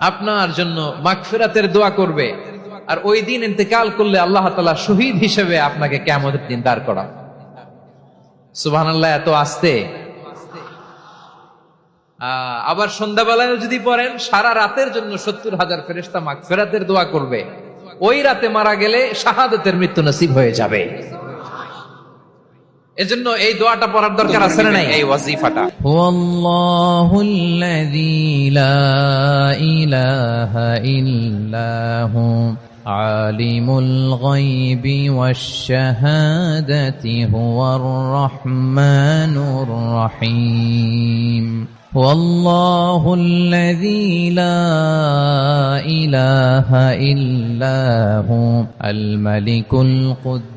আপনার জন্য মাগফিরাতের দোয়া করবে। আর ওই দিন ইন্তেকাল করলে আল্লাহ তাআলা শহীদ হিসেবে আপনাকে কিয়ামতের দিন দাঁড় করা সুবহানাল্লাহ, এত আস্তে। আবার সন্ধ্যাবেলায় যদি পড়েন, সারা রাতের জন্য সত্তর হাজার ফেরেস্তা মাগফিরাতের দোয়া করবে। ওই রাতে মারা গেলে শাহাদতের মৃত্যু নসিব হয়ে যাবে। এজন্য এই দোয়াটা পড়ার দরকার আছে না নাই এই ওয়াজিফাটা هو الله الذي لا إله إلا هو عالم الغيب والشهادة هو الرحمن الرحيم والله الذي لا إله إلا هو الملك القدوس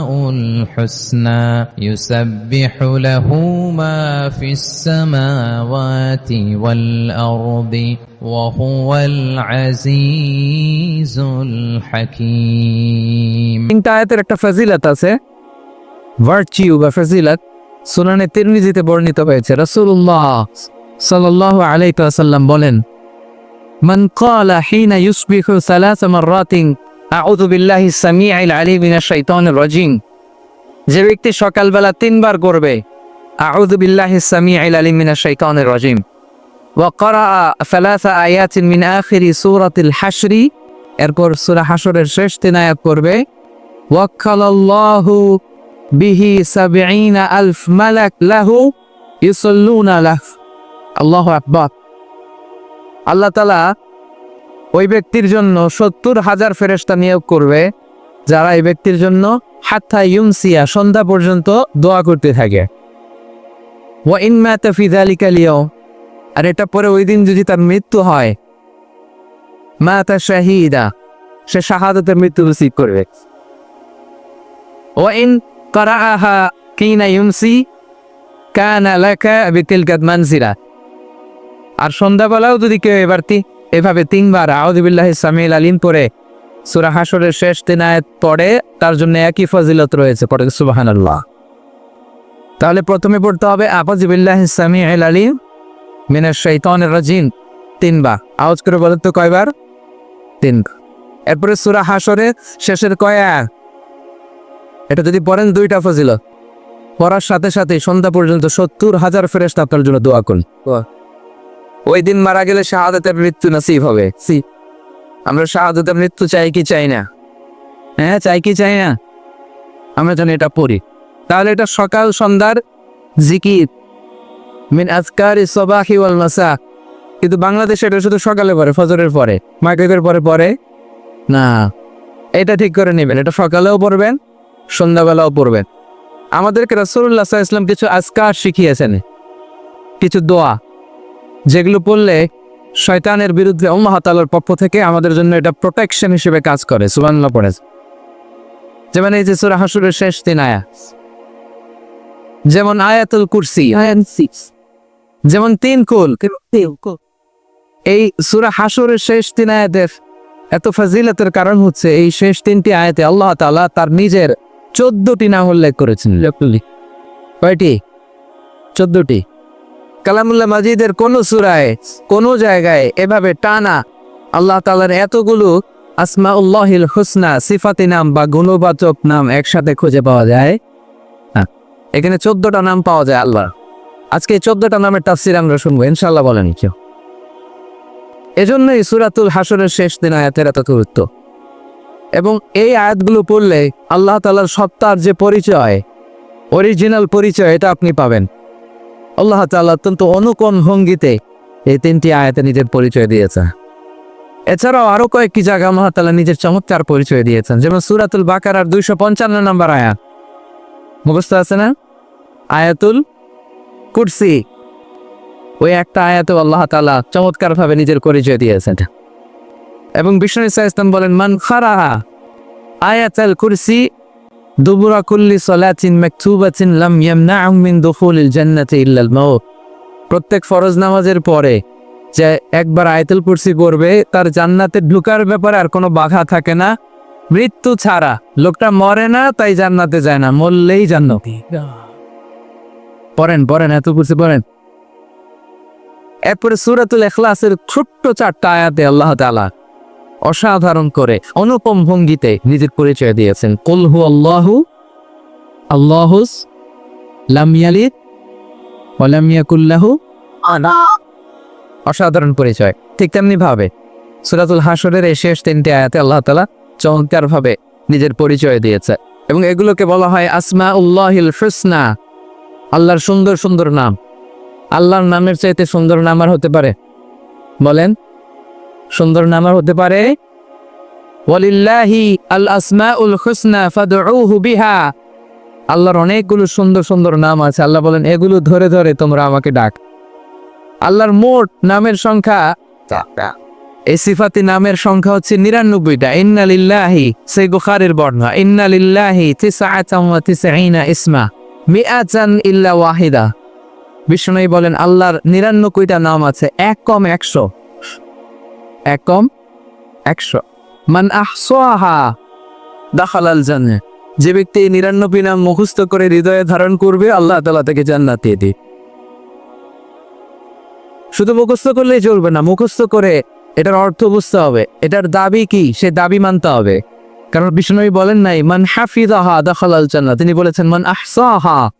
الحسنى يسبح له ما في السماوات والأرض وهو العزيز الحكيم তিনটা আয়াতের একটা ফাজিলাত আছে ভার্চিউ বা ফাজিলাত সুনানে তিরমিজিতে বর্ণিত হয়েছে রাসূলুল্লাহ সাল্লাল্লাহু আলাইহি ওয়াসাল্লাম বলেন মান ক্বালা হিনা ইউসবিহু সালাসা মাররাতিন আউদুবিল্লাহ ইসামি আইল আলী বিনা শৈতন রজিম। যে ব্যক্তি সকালবেলা তিনবার করবে আউদুবিল্লাহ ইসামি আইল আলী মিনা শৈতন রজিম। ওয়াকরা ফেলাসা আয়াতিন মিন আখিরি সুরাতিল হাসরি এরপর সুরা হাসরের শেষ তিন আয়াত করবে, ওয়াক্কালাল্লাহু বিহি সাবিঈনা আলফ মালাক লাহু ইসল্লুনা লাহ। আল্লাহ আকবার। আল্লাহ তালা ওই ব্যক্তির জন্য সত্তর হাজার ফেরেস্তা নিয়োগ করবে, যারা এই ব্যক্তির জন্য হাত্তা ইউমসিয়া সন্ধ্যা পর্যন্ত দোয়া করতে থাকে। ওয়া ইন মাতা ফি যালিকা লিয়াউম, আর এটা পরে ওই দিন যদি তার মৃত্যু হয়, মাতা শাহিদা, সে শাহাদতের মৃত্যু নসিব করবে। ওয়াইন কারাআহা কিনা ইউমসি, কানা লাকা বিতিলকাত মানজিরা আর সন্ধ্যাবেলাও যদি কেউ এবার তি- এভাবে তিনবার আউযুবিল্লাহি সামিল আলিম পরে সুরা হাসরের শেষ তিন আয়াত পড়ে, তার জন্য একই ফজিলত রয়েছে পড়ে, সুবহানাল্লাহ। তাহলে প্রথমে পড়তে হবে আউযুবিল্লাহি সামিল আলিম মিনাশ শাইতানির রাজিম। তিনবার। আওয়াজ করে বলেন তো কয়বার? তিনবার। এরপরে সুরা হাশরে শেষের কয়া এটা যদি পড়েন দুইটা ফজিলত। পড়ার সাথে সাথে সন্ধ্যা পর্যন্ত সত্তর হাজার ফেরেস্তা আপনার জন্য দোয়া করুন। ওই দিন মারা গেলে শাহাদাতের মৃত্যু নসিব হবে। সি। আমরা শাহাদাতের মৃত্যু চাই কি চাই না? হ্যাঁ চাই কি চাই না? আমরা যেন এটা পড়ি। তাহলে এটা সকাল সন্ধ্যার জিকির। মিন আজকার সবাহি ওয়াল মাসা। কিন্তু বাংলাদেশে এটা শুধু সকালে পরে ফজরের পরে। মাগরিবের পরে পরে না। এটা ঠিক করে নেবেন। এটা সকালেও পড়বেন সন্ধ্যাবেলাও পড়বেন। আমাদেরকে আলাইহি ওয়াসাল্লাম কিছু আজকার শিখিয়েছেন। কিছু দোয়া। যেগুলো পড়লে শয়তানের বিরুদ্ধে আল্লাহ তাআলার পক্ষ থেকে আমাদের জন্য এটা প্রোটেকশন হিসেবে কাজ করে, সুবহানাল্লাহ পড়ে। যেমন এই যে সুরা হাসুরের শেষ তিন আয়াত। যেমন আয়াতুল কুরসি। যেমন তিন কুল। এই সুরা হাসুরের শেষ তিন আয়াতের এত ফাজিলতের কারণ হচ্ছে এই শেষ তিনটি আয়াতে আল্লাহ তাআলা তার নিজের চোদ্দটি নাম উল্লেখ করেছেন। কয়টি? চোদ্দটি। কালামুল্লাহ মাজিদের কোন সুরায়, কোন জায়গায় এভাবে টানা আল্লাহ তালার এতগুলো আসমা উল্লাহিল হুসনা, সিফাতি নাম বা গুণবাচক নাম একসাথে খুঁজে পাওয়া যায়। না এখানে চোদ্দটা নাম পাওয়া যায় আল্লাহ। আজকে এই চোদ্দটা নামের তাফসির আমরা শুনব ইনশাল্লাহ বলেন কেউ এজন্যই সুরাতুল হাসনের শেষ দিন আয়াতের এত গুরুত্ব। এবং এই আয়াতগুলো পড়লে আল্লাহ তালার সত্তার যে পরিচয় অরিজিনাল পরিচয়, এটা আপনি পাবেন। আল্লাহ তাআলা অত্যন্ত অনুকন ভঙ্গিতে এই তিনটি আয়াতে নিজের পরিচয় দিয়েছে এছাড়াও আরও কয়েকটি জায়গা তাআলা নিজের চমৎকার পরিচয় দিয়েছেন, যেমন সুরাতুল বাকারার দুইশো পঞ্চান্ন নম্বর আয়াত। মুখস্থ আছে না? আয়াতুল কুরসি। ওই একটা আয়াতে আল্লাহ তাআলা চমৎকার ভাবে নিজের পরিচয় দিয়েছেন। এবং বিষ্ণু ইসা ইসলাম বলেন, মান খারাহা আয়াতাল কুরসি দুবুরা কুল্লি সলাতিন মাকতুবাতিন লাম ইয়ামনাহু মিন দুখুলিল জান্নাতি ইল্লাল মাউত। প্রত্যেক ফরজ নামাজের পরে যে একবার আয়াতুল কুরসি পড়বে, তার জান্নাতে ঢুকার ব্যাপারে আর কোনো বাধা থাকে না। মৃত্যু ছাড়া লোকটা মরে না, তাই জান্নাতে যায় না, মরলেই জান্নাতি। পড়েন পড়েন এত কুরসি পড়েন। এরপরে সুরাতুল এখলাসের ছোট্ট চারটা আয়াতে আল্লাহ তাআলা অসাধারণ করে, অনুপম ভঙ্গিতে নিজের পরিচয় দিয়েছেন। কুলহু আল্লাহু, আল্লাহুস লাম ইয়ালিদ ওয়া লাম ইয়াকুল লাহু অসাধারণ পরিচয়, ঠিক তেমনি ভাবে। সূরাতুল হাসরের এই শেষ তিনটি আয়াতে আল্লাহ তালা চমৎকার ভাবে নিজের পরিচয় দিয়েছে এবং এগুলোকে বলা হয় আসমা উল্লাহিল হুসনা, আল্লাহর সুন্দর সুন্দর নাম। আল্লাহর নামের চাইতে সুন্দর নাম আর হতে পারে। বলেন সুন্দর নামার হতে পারে? ওয়ালিল্লাহি আল আসমাউল হুসনা ফাদউহু বিহা। আল্লাহর অনেকগুলো সুন্দর সুন্দর নাম আছে। আল্লাহ বলেন, এগুলো ধরে ধরে তোমরা আমাকে ডাক। আল্লাহর মোট নামের সংখ্যা এই সিফাতি নামের সংখ্যা হচ্ছে নিরানব্বইটা। ইন্নালিল্লাহি, সেই বুখারের বর্ণনা। ইন্নালিল্লাহি তিসআতাম ওয়া তিসঈনা ইসমা। মিআতান ইল্লা ওয়াহিদা। বিষ্ণু বলেন, আল্লাহর নিরানব্বইটা নাম আছে, এক কম একশো। এক কম একশো। মান আহসাহা দাখালাল জান্নাহ। যে ব্যক্তি নিরানব্বই নাম মুখস্থ করে হৃদয়ে ধারণ করবে, আল্লাহ তালা তাকে জান্নাত দিয়ে দিবে। শুধু মুখস্থ করলেই চলবে না, মুখস্থ করে এটার অর্থ বুঝতে হবে। এটার দাবি কি? সে দাবি মানতে হবে। কারণ বিষ্ণুই বলেন নাই, মান হাফিজাহা দাখালাল জান্নাহ। তিনি বলেছেন, মান আহসাহা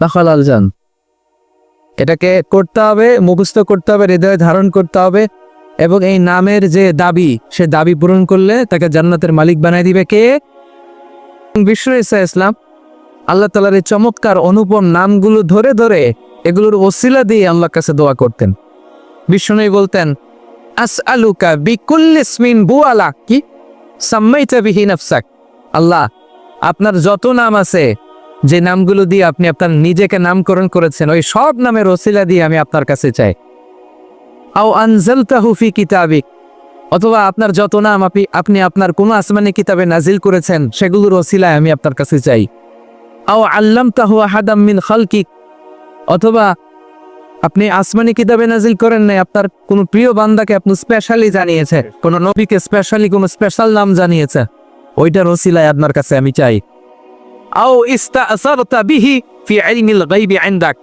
দাখালাল জান এটাকে করতে হবে, মুখস্থ করতে হবে, হৃদয়ে ধারণ করতে হবে। এবং এই নামের যে দাবি, সে দাবি পূরণ করলে তাকে জান্নাতের মালিক বানাই দিবে কে? বিশ্ব ইসা ইসলাম, আল্লাহ তালার এই চমৎকার অনুপম নামগুলো ধরে ধরে এগুলোর ওসিলা দিয়ে আল্লাহর কাছে দোয়া করতেন। বিষ্ণুই বলতেন আস আলুকা বিকুল্লিসমিন বু কি? সাম্মাইতা বিহি নাফসাক। আল্লাহ, আপনার যত নাম আছে, যে নামগুলো দিয়ে আপনি আপনার নিজেকে নামকরণ করেছেন, ওই সব নামের ওসিলা দিয়ে আমি আপনার কাছে চাই। আও আনজালতাহু ফি কিতাবিক। অথবা আপনার যত নাম আপনি আপনি আপনার কোনো আসমানি কিতাবে নাজিল করেছেন, সেগুলোর ওসিলায় আমি আপনার কাছে চাই। আও আল্লাম তাহু আহাদাম মিন খালকিক। অথবা আপনি আসমানি কিতাবে নাজিল করেন নাই, আপনার কোনো প্রিয় বান্দাকে আপনি স্পেশালি জানিয়েছে, কোন নবীকে স্পেশালি কোনো স্পেশাল নাম জানিয়েছে, ওইটার ওসিলায় আপনার কাছে আমি চাই। আও ইস্তাসারতা বিহি ফি ইলমিল গায়বি ইনদাক।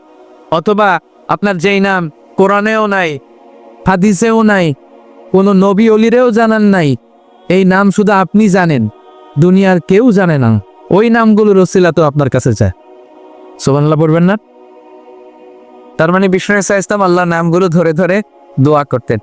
অথবা আপনার যেই নাম কোরআনেও নাই হাদিসেও নাই, কোনো নবী অলিরেও জানান নাই। এই নাম শুধু আপনি জানেন, দুনিয়ার কেউ জানে না। ওই নামগুলো রসিলা তো আপনার কাছে যায় সোবানলা পড়বেন না? তার মানে বিষ্ণু ইসা ইসলাম আল্লাহ নামগুলো ধরে ধরে দোয়া করতেন।